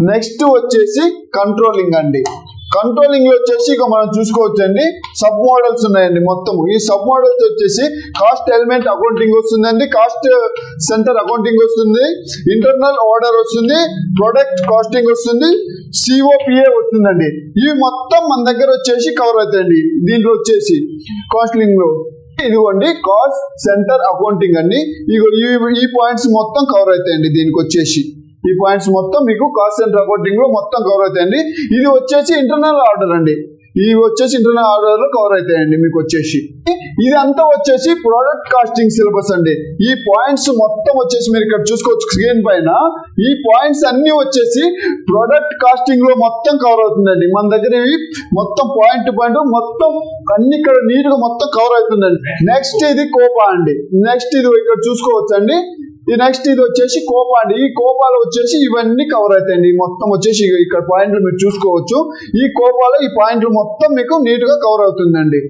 Next వచ్చేసి controlling అండి. కంట్రోలింగ్లో వచ్చేసి ఇక మనం చూసుకోవచ్చు అండి సబ్ మోడల్స్ ఉన్నాయండి మొత్తం ఈ సబ్ మోడల్స్ వచ్చేసి కాస్ట్ ఎలిమెంట్ అకౌంటింగ్ వస్తుందండి. కాస్ట్ సెంటర్ అకౌంటింగ్ వస్తుంది. ఇంటర్నల్ ఆర్డర్ వస్తుంది. ప్రొడక్ట్ కాస్టింగ్ వస్తుంది. సిఓపిఏ వస్తుందండి. ఇవి మొత్తం మన దగ్గర వచ్చేసి కవర్ అవుతాయండి. దీంట్లో వచ్చేసి కాస్టింగ్లో. ఇదిగోండి కాస్ట్ సెంటర్ అకౌంటింగ్ అండి. ఇగో ఈ- ఈ పాయింట్స్ మొత్తం కవర్ అవుతాయండి దీనికి వచ్చేసి. ఈ పాయింట్స్ మొత్తం మీకు కాస్ట్ అండ్ అకౌంటింగ్లో మొత్తం కవర్ అవుతాయండి. ఇది వచ్చేసి ఇంటర్నల్ ఆర్డర్ అండి. ఇవి వచ్చేసి ఇంటర్నల్ ఆర్డర్లో కవర్ అవుతాయండి మీకు వచ్చేసి. ఇది అంతా వచ్చేసి ప్రోడక్ట్ కాస్టింగ్ సిలబస్ అండి. ఈ పాయింట్స్ మొత్తం వచ్చేసి మీరు ఇక్కడ చూసుకోవచ్చు స్క్రీన్ పైన. ఈ పాయింట్స్ అన్ని వచ్చేసి ప్రోడక్ట్ కాస్టింగ్లో మొత్తం కవర్ అవుతుందండి. మన దగ్గర ఇవి మొత్తం పాయింట్ పాయింట్ మొత్తం అన్ని ఇక్కడ నీట్గా మొత్తం కవర్ అవుతుందండి. నెక్స్ట్ ఇది కోపా అండి. నెక్స్ట్ ఇది ఇక్కడ చూసుకోవచ్చు అండి ఈ నెక్స్ట్ ఇది వచ్చేసి కోపా అండి ఈ కోపాలు వచ్చేసి ఇవన్నీ కవర్ అవుతాయండి మొత్తం వచ్చేసి ఇక్కడ పాయింట్లు మీరు చూసుకోవచ్చు. ఈ కోపాలు ఈ పాయింట్లు మొత్తం మీకు నీట్గా కవర్ అవుతుందండి.